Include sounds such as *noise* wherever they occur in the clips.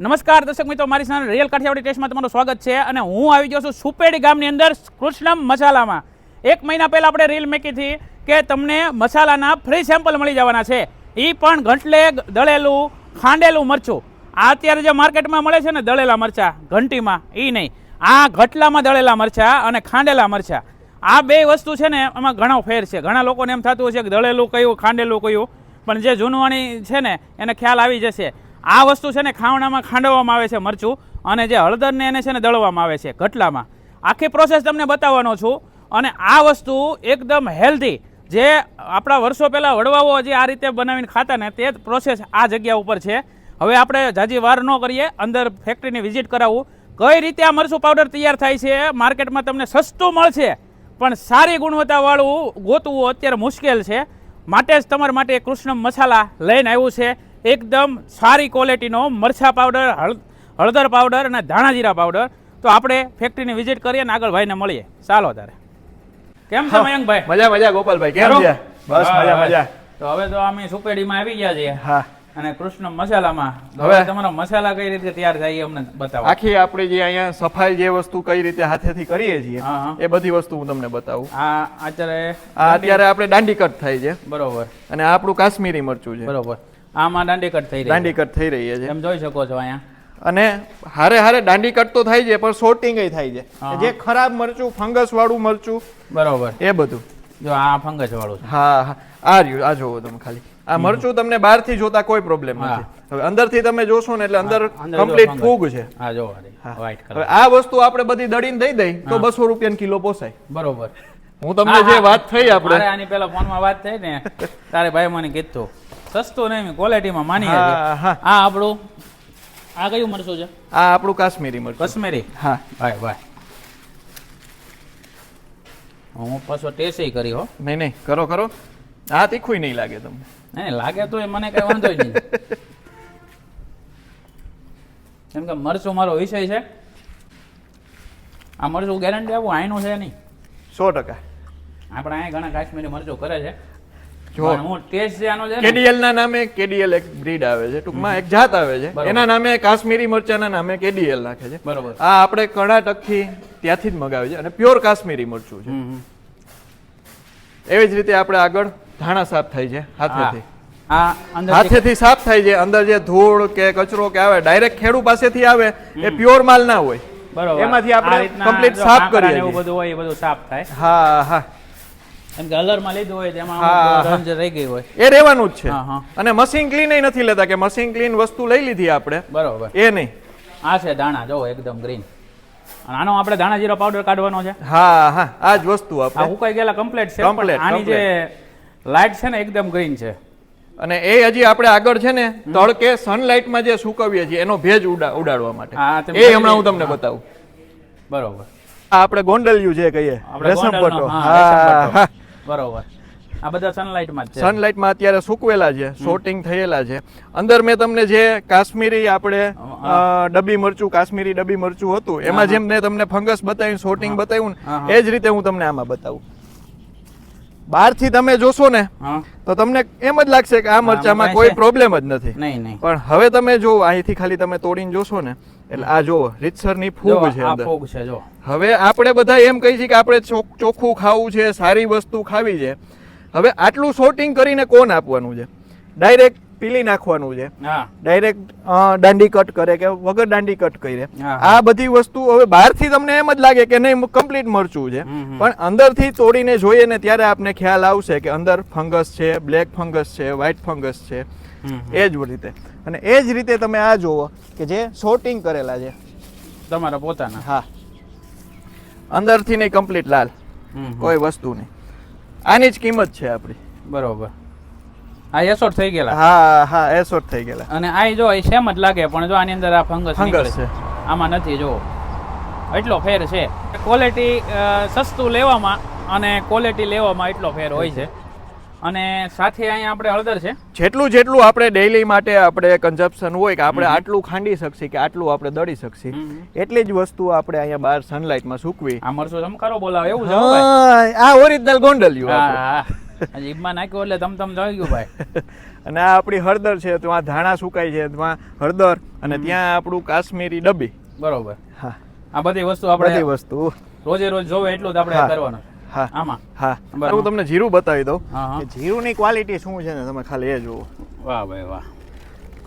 નમસ્કાર દર્શક મિત્રો, મારી સાથે રિયલ કાઠિયાવાડી ટેસ્ટમાં તમારું સ્વાગત છે અને હું આવી ગયો છું સુપેડી ગામની અંદર કૃષ્ણમ મસાલામાં. એક મહિના પહેલાં આપણે રીલ મેકી હતી કે તમને મસાલાના ફ્રી સેમ્પલ મળી જવાના છે. એ પણ ઘંટલે દળેલું, ખાંડેલું મરચું. આ અત્યારે જે માર્કેટમાં મળે છે ને દળેલા મરચા, ઘંટીમાં એ નહીં. આ ઘટલામાં દળેલા મરચા અને ખાંડેલા મરચા. આ બે વસ્તુ છે ને એમાં ઘણો ફેર છે. ઘણા લોકોને એમ થતું હશે કે દળેલું કયું, ખાંડેલું કયું? પણ જે જૂનવાણી છે ને, એને ખ્યાલ આવી જશે. આ વસ્તુ છે ને ખાવણામાં ખાંડવામાં આવે છે મરચું અને જે હળદરને એને છે ને દળવામાં આવે છે ઘટલામાં આખી પ્રોસેસ તમને બતાવવાનો છું અને આ વસ્તુ એકદમ હેલ્ધી જે આપણા વર્ષો પહેલાં વડવાઓ જે આ રીતે બનાવીને ખાતા ને તે પ્રોસેસ આ જગ્યા ઉપર છે. હવે આપણે જાજી વાર ન કરીએ, અંદર ફેક્ટરીની વિઝિટ કરાવવું કઈ રીતે આ મરચું પાવડર તૈયાર થાય છે માર્કેટમાં તમને સસ્તું મળશે, પણ સારી ગુણવત્તાવાળું ગોતવું અત્યારે મુશ્કેલ છે. માટે જ તમારા માટે કૃષ્ણ મસાલા લઈને આવ્યું છે. એકદમ સારી ક્વોલિટીનો મરચા પાવડર હળ હળદર પાવડર અને ધાણા જીરા પાવડર તો આપણે ફેક્ટરીની વિઝિટ કરીએ અને આગળ ભાઈને મળીએ. ચાલો તારે કેમ છે મયંકભાઈ? મજા મજા ગોપાલભાઈ. કેમ છે? બસ મજા મજા. તો હવે તો અમે સુપેડીમાં આવી ગયા છીએ. હા. અને કૃષ્ણ મસાલામાં. હવે- તમારો મસાલા કઈ રીતે તૈયાર થાય અમને બતાવો. આખી આપણે જે અહીંયા સફાઈ જે વસ્તુ કઈ રીતે હાથેથી કરીએ છીએ. એ બધી વસ્તુ હું તમને બતાવું. આ અત્યારે આ અત્યારે આપણે દાંડી કટ થાય છે. બરોબર. અને આપણું કાશ્મીરી મરચું છે. બરોબર. આમાં દાંડી કટ થઈ રહી દાંડી કટ થઈ રહી છે. તમે એમ જોઈ શકો છો અહીંયા. અને હારે હારે દાંડી કટ તો થાય છે પણ સોર્ટિંગ થાય છે. જે ખરાબ મરચું ફંગસ વાળું મરચું બરોબર. એ બધું. જો આ ફંગસ વાળું છે. હા હા. આ રહ્યું આ જોવો તમે ખાલી. આ મરચું તમને બહારથી જોતા કોઈ પ્રોબ્લેમ. નથી. હવે અંદરથી તમે જોશો ને એટલે અંદર કમ્પ્લીટ ફૂગ છે. હા જો હવે આ વસ્તુ આપણે બધી દળીને દઈ દઈ તો બસો રૂપિયા કિલો પોસાય. બરોબર. હું તમને જે વાત થઈ આપણે. આની પેલા ફોનમાં વાત થઈ ને તારે ભાઈ મને કીધું. સસ્તું નહીં ક્વોલિટીમાં માની હા, હા. આ આપણું આ કયું મરચું છે? આ આપણું કાશ્મીરી મરચું. કશ્મીરી? હા. ભાઈ ભાઈ હું પાછો ટેસ્ટ કરી હો. નહીં નહીં કરો કરો. આ તીખું નહીં લાગે તમને. નહીં લાગે તો મને કઈ વાંધો નહીં. *laughs* કેમ કે મરચું મારો વિષય છે. આ મરચું ગેરંટી આપું આઈનું છે નહીં. સો ટકા. આપણે અહીંયા ઘણા કાશ્મીરી મરચું કરે છે. જો. પણ હું ટેસ્ટ છે આનો છે ને. કેડીએલ ના નામે કેડીએલ એક બ્રીડ આવે છે ટૂંકમાં એક જાત આવે છે. એના નામે કાશ્મીરી મરચાના નામે કેડીએલ નાખે છે. બરોબર. આ આપણે કર્ણાટકથી ત્યાંથી જ મગાવે છે અને પ્યોર કાશ્મીરી મરચું છે. હમ, હમ. એવી જ રીતે આપણે આગળ ધાણા સાફ થાય છે હાથેથી. અંદર હાથેથી સાફ થાય છે અંદર જે ધૂળ કે કચરો કે આવે ડાયરેક્ટ ખેડૂ પાસેથી આવે એ પ્યોર માલ ના હોય. બરોબર. એમાંથી આપણે કમ્પ્લીટ સાફ કરીએ એવું બધું હોય એ બધું સાફ થાય. હા હા. કેમ કે અલરમાં લીધું હોય તેમાં રંજ રહી ગઈ હોય. એ રહેવાનું જ છે. અને મશીન ક્લીન નથી લેતા કે મશીન ક્લીન વસ્તુ લઈ લીધી આપણે. બરોબર. એ નહીં. આ છે દાણા જો એકદમ ગ્રીન આનો આપણે દાણા જીરો પાવડર કાઢવાનો છે. હા હા આ જ વસ્તુ આપણે. ઉકાઈ ગયેલા કમ્પ્લીટ છે પણ આની જે લાઈટ છે ને એકદમ ગ્રીન છે. અને એ હજી આપણે આગળ છે ને તડકે સનલાઇટમાં જે સુકવીએ છીએ એનો ભેજ ઉડા ઉડાડવા માટે. એ હમણાં હું તમને બતાવું. બરોબર. આ આપણે ગોંડલિયું જે કહીએ રેશમ પટો હા, હા. બરોબર. આ બધા સનલાઇટમાં છે. સનલાઇટમાં અત્યારે સૂકવેલા છે શોર્ટિંગ થયેલા છે. અંદર મેં તમને જે કાશ્મીરી આપણે ડબ્બી મરચું કાશ્મીરી ડબ્બી મરચું હતું એમાં જેમ મેં તમને ફંગસ બતાવ્યું શોટિંગ બતાવ્યું ને એ જ રીતે હું તમને આમાં બતાવું. બહારથી તમે જોશો ને તો તમને એમ જ લાગશે કે આ મરચામાં કોઈ પ્રોબ્લેમ જ નથી. પણ હવે તમે જો અહીંથી ખાલી તમે તોડીને જોશો ને એટલે આ જો રીતસરની ફૂગ છે અંદર. ફૂગ છે જો હવે આપણે બધા એમ કહી છે કે આપણે ચોખ્ખું ખાવું છે સારી વસ્તુ ખાવી છે. હવે આટલું શોર્ટિંગ કરીને કોણ આપવાનું છે? ડાયરેક્ટ પીલી નાખવાનું છે. ડાયરેક્ટ દાંડી કટ કરે કે વગર દાંડી કટ કરે. આ બધી વસ્તુ હવે બહારથી તમને એમ જ લાગે કે નહીં કમ્પ્લીટ મરચું છે. પણ અંદરથી તોડીને જોઈએ ને ત્યારે આપને ખ્યાલ આવશે કે અંદર ફંગસ છે બ્લેક ફંગસ છે વ્હાઇટ ફંગસ છે. એ જ રીતે. અને એ જ રીતે તમે આ જુઓ કે જે શોર્ટિંગ કરેલા છે. તમારા પોતાના. હા. અંદરથી નહીં કમ્પ્લીટ લાલ. કોઈ વસ્તુ નહીં. આની જ કિંમત છે આપણી. બરોબર. આ એસોટ થઈ ગયેલા. હા હા એસોટ થઈ ગયેલા. અને આ જો એ સેમ જ લાગે પણ જો આની અંદર આ ફંગસ ફંગસ છે. આમાં નથી જો એટલો ફેર છે. ક્વોલિટી સસ્તું લેવામાં અને ક્વોલિટી લેવામાં એટલો ફેર હોય છે. અને સાથે અહીંયા આપણે હળદર છે. જેટલું જેટલું આપણે ડેઈલી માટે આપણે કન્ઝપ્શન હોય કે આપણે આટલું ખાંડી શકશી કે આટલું આપણે દળી શકશી એટલી જ વસ્તુ આપણે અહીંયા બહાર સનલાઇટમાં સૂકવી. આ મરસો ચમકારો બોલાવે એવું છે આ ઓરિજિનલ ગોંડલ્યું હા. આપણું. હા. નાખ્યું એટલે તમ તમ થઈ ગયું ભાઈ. *laughs* અને આ આપણી હળદર છે તો આ ધાણા સુકાય છે તો હળદર અને ત્યાં આપણું કાશ્મીરી ડબ્બી. બરોબર. હા. આ બધી વસ્તુ બધી વસ્તુ. રોજે રોજ જોવે એટલું જ આપણે. કરવાનું. હા. આમાં. હા. હું તમને જીરું બતાવી દઉં. કે જીરુંની ક્વોલિટી શું છે ને તમે ખાલી એ જુઓ. વાહ ભાઈ વાહ.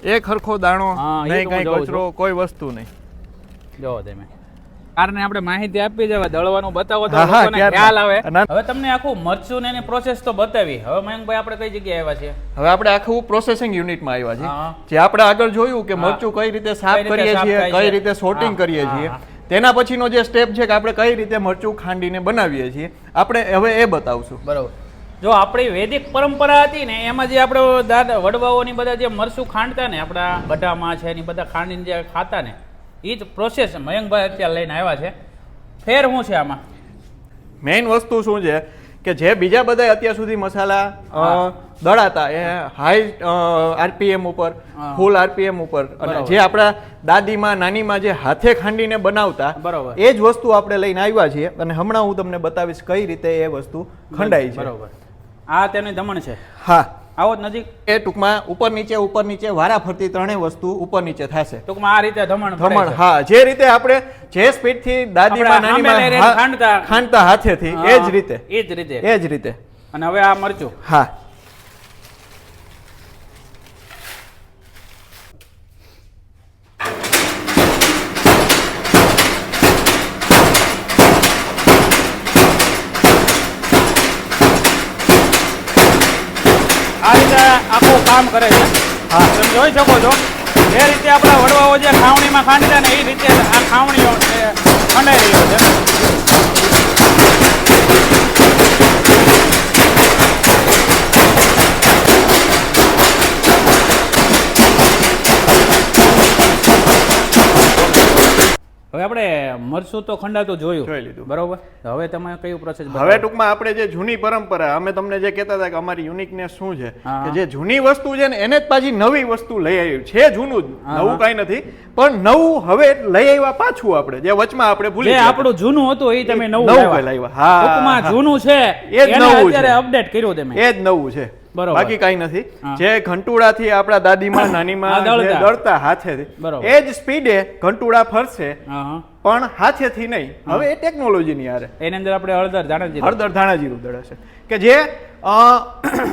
એક હરખો દાણો નહીં કઈ કચરો કોઈ વસ્તુ નહીં. જોવો તમે. કારને આપણે માહિતી આપી જવા દળવાનું બતાવો તો લોકોને ખ્યાલ આવે. હવે તમને આખું મરચું ને એની પ્રોસેસ તો બતાવી. હવે મયંકભાઈ આપણે કઈ જગ્યાએ આવ્યા છીએ? હવે આપણે આખું પ્રોસેસિંગ યુનિટમાં આવ્યા. છીએ. જે આપણે આગળ જોયું કે મરચું કઈ રીતે સાફ કરીએ છીએ કઈ રીતે સોર્ટિંગ કરીએ છીએ. તેના પછીનો જે સ્ટેપ છે કે આપણે કઈ રીતે મરચું ખાંડીને બનાવીએ છીએ આપણે હવે એ બતાવશું. બરોબર. જો આપણી વૈદિક પરંપરા હતી ને એમાં જે આપણે દાદા વડવાઓની બધા જે મરચું ખાંડતા ને આપણા ગઢામાં છે એની બધા ખાંડીને જે ખાતા ને એ જ પ્રોસેસ મયંકભાઈ અત્યારે લઈને આવ્યા છે. ફેર શું છે આમાં? મેઇન વસ્તુ શું છે કે જે બીજા બધા અત્યાર સુધી મસાલા દળાતા એ હાઈ આરપીએમ ઉપર ફૂલ આરપીએમ ઉપર. અને જે આપણા દાદીમાં નાનીમાં જે હાથે ખાંડીને બનાવતા બરાબર. એ જ વસ્તુ આપણે લઈને આવ્યા છીએ. અને હમણાં હું તમને બતાવીશ કઈ રીતે એ વસ્તુ ખંડાય છે. બરોબર. આ તેની દમણ છે. હા. આવો જ નજીક. એ ટૂંકમાં ઉપર નીચે ઉપર નીચે વારા ફરતી ત્રણેય વસ્તુ ઉપર નીચે થશે. ટૂંકમાં આ રીતે ધમણ ધમણ હા જે રીતે આપણે જે સ્પીડથી દાદીમાં લઈને નાનીમાં ખાંડતા. ખાંડતા હાથેથી એ જ રીતે. એ જ રીતે. એ જ રીતે. અને હવે આ મરચું. હા આ રીતે આખું કામ કરે છે હા. તમે જોઈ શકો છો, જે રીતે આપણા વડવાઓ જે ખાવણીમાં ખાંડતા ને એ રીતે આ ખાવણીઓ ખંડાઈ રહ્યો છે હવે આપણે મરચું તો ખંડાતું જોઈ જોયું. લીધું. બરોબર? હવે તમે કયું પ્રોસેસ હવે ટૂંકમાં આપણે જે જૂની પરંપરા અમે તમને જે કહેતા હતા કે અમારી યુનિકનેસ શું છે કે જે જૂની વસ્તુ છે ને એને જ પાછી નવી વસ્તુ લઈ આવ્યું. છે જૂનું જ નવું. કાંઈ નથી પણ નવું હવે લઈ આવ્યા પાછું આપણે જે વચમાં આપણે ભૂલી આપણું જૂનું હતું એ તમે નવું લાવ્યા. હા, ટૂંકમાં જૂનું છે એ જ નવું અત્યારે અપડેટ કર્યું તમે. એ જ નવું છે. બરોબર. બાકી કઈ નથી. જે ઘંટુડા થી આપણા દાદીમાં નાનીમાં દળતા. બરોબર. એ જ સ્પીડે ઘંટુડા ફરશે. પણ હાથેથી નહીં હવે એ ટેકનોલોજીની આરે એની અંદર આપણે હળદર ધાણા જીરું. હળદર ધાણા જીરું દળે છે કે જે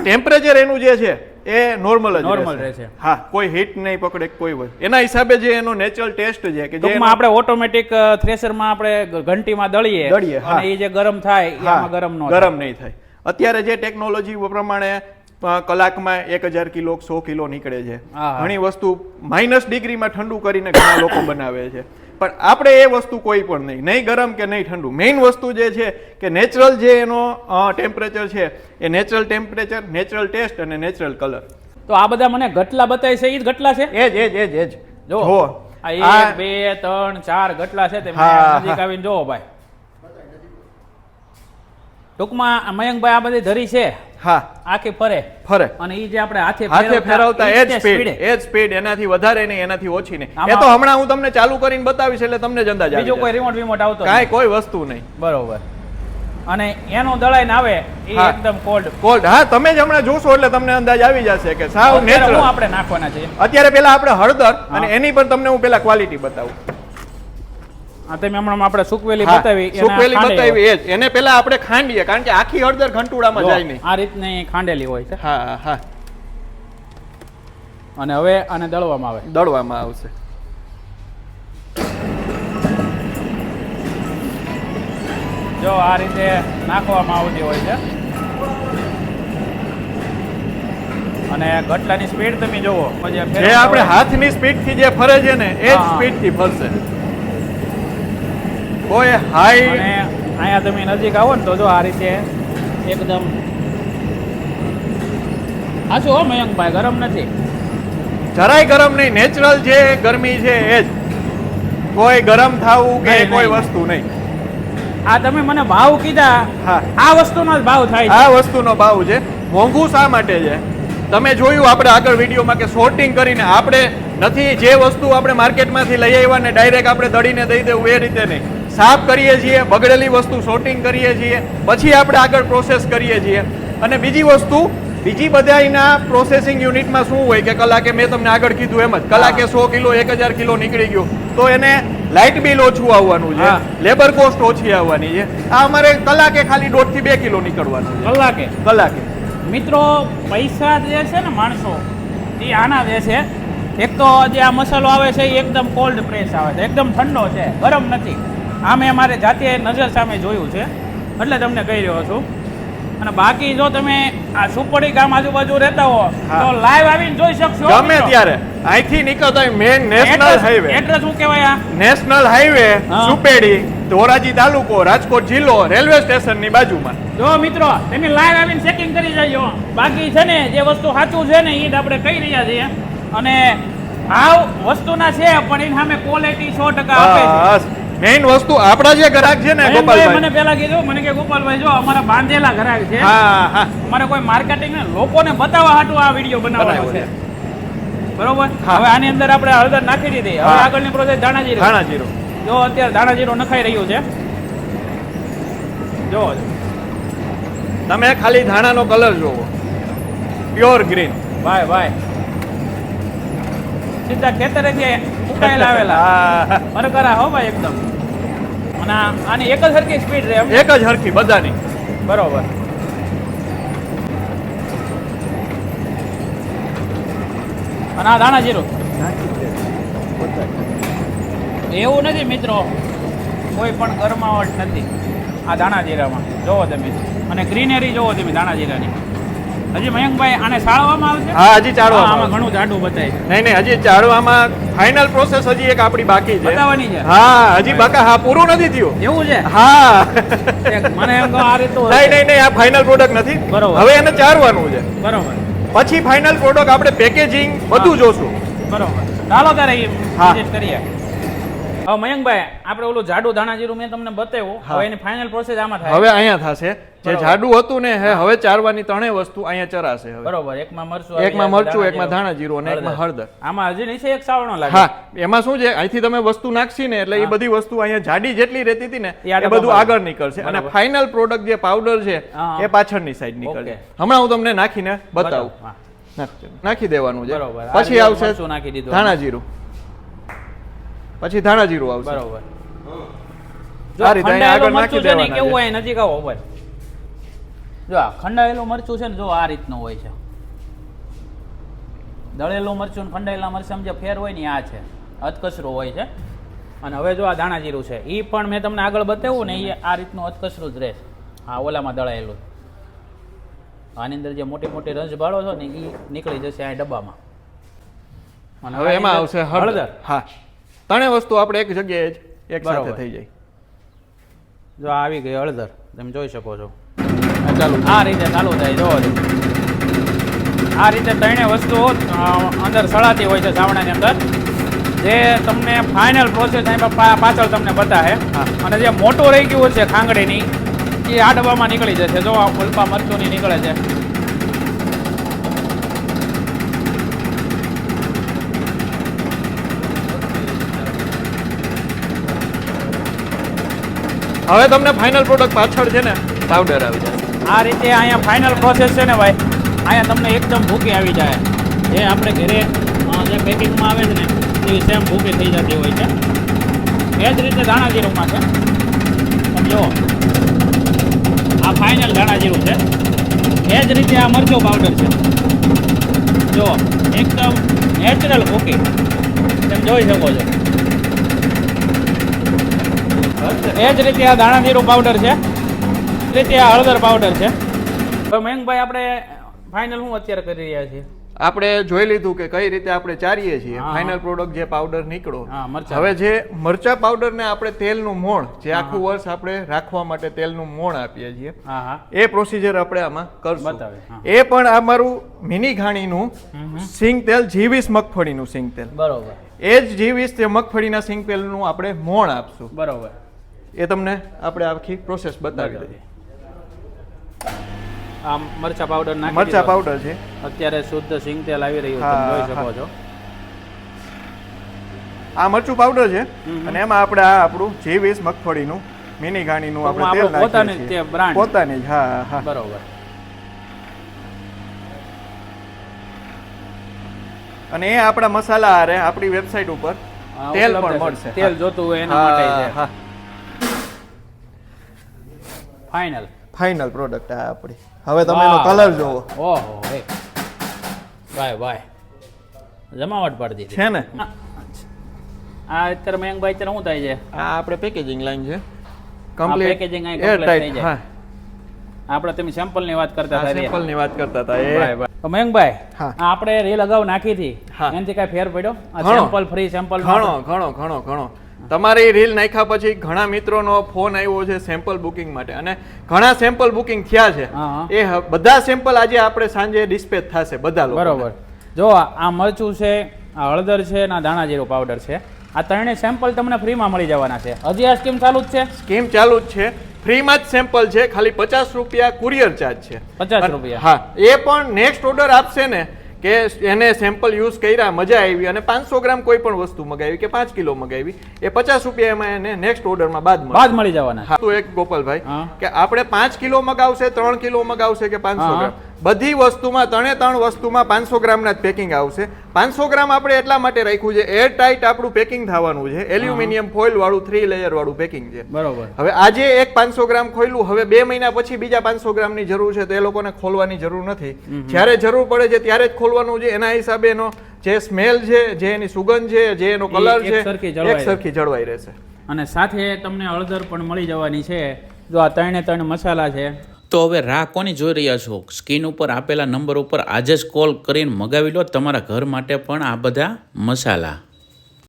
ટેમ્પરેચર એનું જે છે એ નોર્મલ જ નોર્મલ રહેશે. હા કોઈ હીટ નહીં પકડે કોઈ વસ્તુ. એના હિસાબે જે એનો નેચરલ ટેસ્ટ છે કે જેમાં આપણે ઓટોમેટિક થ્રેશરમાં આપણે ઘંટીમાં દળીએ દળીએ. અને એ જે ગરમ થાય એમાં ગરમ નો ગરમ નહીં થાય અત્યારે જે ટેકનોલોજી પ્રમાણે કલાકમાં એક હજાર કિલો સો કિલો નીકળે છે. ઘણી વસ્તુ માઇનસ ડિગ્રીમાં ઠંડુ કરીને ઘણા લોકો બનાવે છે પણ આપણે એ વસ્તુ કોઈ પણ નહીં. નહીં ગરમ કે નહીં ઠંડુ. મેઇન વસ્તુ જે છે કે નેચરલ જે એનો ટેમ્પરેચર છે એ નેચરલ ટેમ્પરેચર નેચરલ ટેસ્ટ અને નેચરલ કલર. તો આ બધા મને ગટલા બતાવે છે એ જ ગટલા છે? એ જ એ જ એ જ એ જ. આ એક બે ત્રણ ચાર ગટલા છે તે નજીક આવીને જોવો ભાઈ. ટૂંકમાં મયંકભાઈ આ બધી ધરી છે. હા. આખી ફરે. ફરે. અને એ જે આપણે હાથે હાથે ફેરવતા એ જ સ્પીડ એ. જ સ્પીડ એનાથી વધારે નહીં એનાથી ઓછી નહીં. એ તો હમણાં હું તમને ચાલુ કરીને બતાવીશ એટલે તમને જ અંદાજ બીજો કોઈ રિમોટ વિમોટ આવતો કાંઈ કોઈ વસ્તુ નહીં. બરોબર. અને એનો દળાઈને આવે એ એકદમ કોલ્ડ કોલ્ડ હા તમે જ હમણાં જોશો એટલે તમને અંદાજ આવી જશે કે સાવ નેચરલ આપણે નાખવાના છે અત્યારે પેલા આપણે હળદર અને એની પણ તમને હું પેલા ક્વોલિટી બતાવું. તમે હમણાં આપણે સુકવેલી બતાવી સુકવેલી બતાવી એ જ. એને પેલા આપણે ખાંડીએ કારણ કે આખી હળદર ઘંટુડામાં જાય નહીં. જો, આ રીતની ખાંડેલી હોય છે. હા હા. અને હવે આને દળવામાં આવે. દળવામાં આવશે. જો આ રીતે નાખવામાં આવતી હોય છે. અને ગટલાની સ્પીડ તમે આ જે આપણે હાથની સ્પીડથી જે ફરે છે ને એ જ. સ્પીડથી ફરશે. કોઈ હાય. અને અહીંયા તમે નજીક આવો ને તો જો આ રીતે એકદમ હાચું હો મયંકભાઈ ગરમ નથી? જરાય ગરમ નહીં નેચરલ જે ગરમી છે એ જ. કોઈ ગરમ થવું કે કોઈ વસ્તુ નહીં. આ તમે મને ભાવ કીધા. હા. આ વસ્તુનો જ ભાવ થાય છે. આ વસ્તુનો ભાવ છે. મોંઘું શા માટે છે? તમે જોયું આપણે આગળ વિડીયોમાં કે સોર્ટિંગ કરીને આપણે નથી જે વસ્તુ આપણે માર્કેટમાંથી લઈ આવ્યા ને ડાયરેક્ટ આપણે દળીને દઈ દેવું એ રીતે નહીં. સાફ કરીએ છીએ બગડેલી વસ્તુ સોર્ટિંગ કરીએ છીએ પછી આપણે આગળ પ્રોસેસ કરીએ છીએ. અને બીજી વસ્તુ બીજી બધાના પ્રોસેસિંગ યુનિટમાં શું હોય કે કલાકે મેં તમને આગળ કીધું એમ જ કલાકે સો કિલો એક હજાર કિલો નીકળી ગયો તો એને લાઇટ બિલ ઓછું આવવાનું છે. લેબર કોસ્ટ ઓછી આવવાની છે. આ અમારે કલાકે ખાલી દોઢથી બે કિલો નીકળવાનું છે. કલાકે? કલાકે. મિત્રો પૈસા જે છે ને માણસો એ આના જે છે એક તો જે આ મસાલો આવે છે એ એકદમ કોલ્ડ પ્રેસ આવે છે એકદમ ઠંડો છે ગરમ નથી. આમે અમારે જાતે નજર સામે જોયું છે. એટલે તમને કહી રહ્યો છું. અને બાકી જો તમે આ સુપડી ગામ આજુબાજુ રહેતા હો તો લાઈવ આવીને જોઈ શકશો. ગમે ત્યારે. અહીંથી નીકળતા મેન નેશનલ હાઈવે એડ્રેસ શું કહેવાય આ? નેશનલ હાઈવે સુપેડી ધોરાજી તાલુકો રાજકોટ જિલ્લો રેલવે સ્ટેશનની બાજુમાં. જો મિત્રો તમે લાઈવ આવીને ચેકિંગ કરી જજો. બાકી છે ને જે વસ્તુ સાચું છે ને એ જ આપણે કહી રહ્યા છીએ. અને ભાવ વસ્તુના છે પણ એની સામે ક્વોલિટી સો ટકા આપે છે. મેઇન વસ્તુ આપણા જે ગ્રાહક છે ને ગોપાલભાઈ. મને પેલા કીધું મને કે ગોપાલભાઈ જો અમારા બાંધેલા ઘરાક છે હા હા. અમારે કોઈ માર્કેટિંગ ને લોકોને બતાવવા હાટુ આ વીડિયો બનાવવાનો છે. બરોબર? હવે આની અંદર આપણે હળદર નાખી દીધી. હવે. આગળની પ્રોસેસ ધાણા જીરું ધાણા જીરું જો અત્યારે ધાણા જીરું નખાઈ રહ્યું છે. જો. તમે ખાલી ધાણાનો કલર જોવો. પ્યોર ગ્રીન ભાઈ ભાઈ સીધા ખેતરેથી ઉકાયેલા લાવેલા. મરકરા હો ભાઈ એકદમ. અને આની એક જ હરખી સ્પીડ રહે એક જ હરખી બધાની. બરોબર. અને આ દાણા જીરું? એવું નથી મિત્રો. કોઈ પણ ગરમાવટ નથી. આ દાણા જીરામાં. જોવો તમે. અને ગ્રીનરી જોવો તમે દાણા જીરાની. હજી મયંકભાઈ આને ચાળવામાં આવશે? હા હજી ચાળવામાં આમાં ઘણું જાડું બતાય છે. નહીં નહીં હજી ચાળવામાં ફાઇનલ પ્રોસેસ હજી એક આપણી બાકી છે. બતાવવાની છે? હા હજી બાકા હા પૂરું નથી થયું. એવું છે? હા. મને એમ કહો આ રીતનું નહીં નહીં નહીં આ ફાઇનલ પ્રોડક્ટ નથી. બરોબર. હવે એને ચાળવાનું છે. બરોબર. પછી ફાઇનલ પ્રોડક્ટ આપણે પેકેજિંગ બધું જોશું. બરોબર. ચાલો ત્યારે. વિઝિટ કરીએ. હવે મયંકભાઈ આપણે ઓલું જાડુ ધાણા જીરું મેં તમને બતાવ્યું. હવે એની ફાઇનલ પ્રોસેસ આમાં થાય. હવે અહીંયા થશે. જે જાડુ હતું ને હે હવે ચારવાની ત્રણેય વસ્તુ અહીંયા ચરાશે હવે. બરોબર. એકમાં મરચું એકમાં મરચું એકમાં ધાણા જીરું અને એકમાં હળદર. આમાં હજી નીચે એક સાવણો લાગે. હા એમાં શું છે? અહીંથી તમે વસ્તુ નાખશી ને એટલે એ બધી વસ્તુ અહીંયા જાડી જેટલી રહેતી હતી ને એ બધું આગળ નીકળશે. અને ફાઇનલ પ્રોડક્ટ જે પાવડર છે એ પાછળની સાઈડ નીકળશે. હમણાં હું તમને નાખીને બતાવું. નાખી દેવાનું છે. બરોબર. પછી આવશે નાખી દીધું. ધાણા જીરું પછી ધાણા જીરું આવશે. બરોબર. આ રીતે આગળ નાખી મરચું છે ને દેવાના કેવું હોય નજીક આવો ભાઈ જો આ ખંડાયેલું મરચું છે ને જો આ રીતનું હોય છે. દળેલું મરચું ખંડાયેલા મરચાં જે ફેર હોય ને આ છે. અધકચરું હોય છે. અને હવે જો આ ધાણા જીરું છે એ પણ મેં તમને આગળ બતાવ્યું ને એ આ રીતનું અધકચરું જ રહેશે. હા ઓલામાં દળાયેલું. આની અંદર જે મોટી મોટી રંજ બાળો છો ને એ નીકળી જશે આ ડબ્બામાં. અને હવે એમાં આવશે હળદર. હા. ત્રણેય વસ્તુ આપણે એક જગ્યાએ જ એક સાથે થઈ જાય. જો આવી ગઈ હળદર તમે જોઈ શકો છો. ચાલુ આ રીતે ચાલુ થાય જો આ રીતે ત્રણેય વસ્તુઓ અંદર સળાતી હોય છે સાવણાની અંદર. જે તમને ફાઇનલ પ્રોસેસ પાછળ તમને બતાવે. અને જે મોટું રહી ગયું છે ખાંગડીની એ આ ડબ્બામાં નીકળી જશે. જો આ ફૂલપા મરચું નીકળે છે. હવે તમને ફાઇનલ પ્રોડક્ટ પાછળ છે ને પાવડર આવી જાય. આ રીતે અહીંયા ફાઇનલ પ્રોસેસ છે ને ભાઈ અહીંયા તમને એકદમ ભૂકી આવી જાય. જે આપણે ઘરે જે પેકિંગમાં આવે છે ને એવી સેમ ભૂકી થઈ જતી હોય છે. એ જ રીતે ધાણા જીરુંમાં છે. તમે જુઓ. આ ફાઇનલ ધાણા જીરું છે. એ જ રીતે આ મરચો પાવડર છે. જો એકદમ નેચરલ ભૂકી. તમે જોઈ શકો છો. એ જ રીતે આ દાણા જીરું પાવડર છે. એ રીતે આ હળદર પાવડર છે. હવે મયંકભાઈ આપણે ફાઇનલ હું અત્યારે કરી રહ્યા છીએ? આપણે જોઈ લીધું કે કઈ રીતે આપણે ચારીએ છીએ. ફાઇનલ પ્રોડક્ટ જે પાવડર નીકળો. હવે જે મરચા પાવડર ને આપણે તેલનું મોણ જે આખું વર્ષ આપણે રાખવા માટે તેલનું મોણ આપીએ છીએ એ પ્રોસીજર આપણે આમાં કરશું. બતાવે, એ પણ આ મારું મિની ઘાણીનું. સિંગ તેલ જીવીસ મગફળીનું સિંગ તેલ. બરોબર. એ જ જીવીસ તે મગફળીના સિંગ તેલનું આપણે મોણ આપશું. બરોબર. એ તમને આપણે આખી પ્રોસેસ બતાવી દઈએ. આ મરચા પાવડર નાખી મરચા પાવડર છે. અત્યારે શુદ્ધ સિંગ તેલ આવી રહ્યું તમે જોઈ શકો. છો. આ મરચું પાવડર છે અને એમાં આપણે આ આપણું જીવીસ મગફળીનું મિની ઘાણીનું આપણે તેલ પોતાની નાખીએ જ તે બ્રાન્ડ પોતાની જ હા હા બરોબર. અને એ આપણા મસાલા હારે આપણી વેબસાઇટ ઉપર તેલ પણ મળશે. તેલ જોતું હોય એના માટે હા. ફાઇનલ ફાઇનલ પ્રોડક્ટ આ આપણી હવે તમે એનો કલર જોવો. ઓહો હે. બાય બાય જમાવટ પાડી દીધી. છે ને? આ અત્યારે મયંકભાઈ અત્યારે શું થાય છે? આ આપણે પેકેજિંગ લાઈન છે. પેકેજિંગ અહીં કમ્પ્લીટ થઈ જાય. આપણે તમે સેમ્પલની વાત કરતા હતા સેમ્પલની વાત કરતા હતા એ. તો મયંકભાઈ હા. આપણે રીલ અગાઉ નાખી હતી. હા. એનાથી કઈ ફેર પડ્યો? આ સેમ્પલ ફ્રી સેમ્પલ ઘણો ઘણો ઘણો ઘણો. તમારી રીલ નાખ્યા પછી ઘણા મિત્રોનો ફોન આવ્યો છે સેમ્પલ બુકિંગ માટે. અને ઘણા સેમ્પલ બુકિંગ થયા છે. એ બધા સેમ્પલ આજે આપણે સાંજે ડિસ્પેચ થશે બધા બરોબર. જો આ મરચું છે આ હળદર છે ને આ જીરું પાવડર છે. આ ત્રણેય સેમ્પલ તમને ફ્રીમાં મળી જવાના છે. હજી આ સ્કીમ ચાલુ જ છે? સ્કીમ ચાલુ જ છે. ફ્રીમાં જ સેમ્પલ છે. ખાલી પચાસ રૂપિયા કુરિયર ચાર્જ છે. પચાસ રૂપિયા. હા એ પણ નેક્સ્ટ ઓર્ડર આપશે ને કે એને સેમ્પલ યુઝ કર્યા મજા આવી અને પાંચસો ગ્રામ કોઈ પણ વસ્તુ મગાવી કે પાંચ કિલો મગાવી એ પચાસ રૂપિયા એમાં એને નેક્સ્ટ ઓર્ડરમાં બાદ બાદ મળી જવાના. તો એક ગોપાલભાઈ કે આપણે પાંચ કિલો મગાવશે ત્રણ કિલો મગાવશે કે પાંચસો ગ્રામ? બધી વસ્તુમાં ત્રણે ત્રણ વસ્તુમાં પાંચસો ગ્રામના જ પેકિંગ આવશે. પાંચસો ગ્રામ આપણે એટલા માટે રાખ્યું છે એર ટાઈટ આપણું પેકિંગ થવાનું છે. એલ્યુમિનિયમ ફોઇલ વાળું થ્રી લેયર વાળું પેકિંગ છે. બરોબર. હવે આજે એક પાંચસો ગ્રામ ખોલ્યું હવે બે મહિના પછી બીજા પાંચસો ગ્રામની જરૂર છે તો એ લોકોને ખોલવાની જરૂર નથી. જ્યારે જરૂર પડે છે ત્યારે જ ખોલવાનું છે. એના હિસાબે એનો જે સ્મેલ છે જે એની સુગંધ છે જે એનો કલર છે એક સરખી જળવાઈ રહેશે. અને સાથે તમને હળદર પણ મળી જવાની છે. જો આ ત્રણે ત્રણ મસાલા છે તો હવે રાહ કોની જોઈ રહ્યા છો? સ્ક્રીન ઉપર આપેલા નંબર ઉપર આજે જ કોલ કરીને મગાવી લો તમારા ઘર માટે પણ આ બધા મસાલા.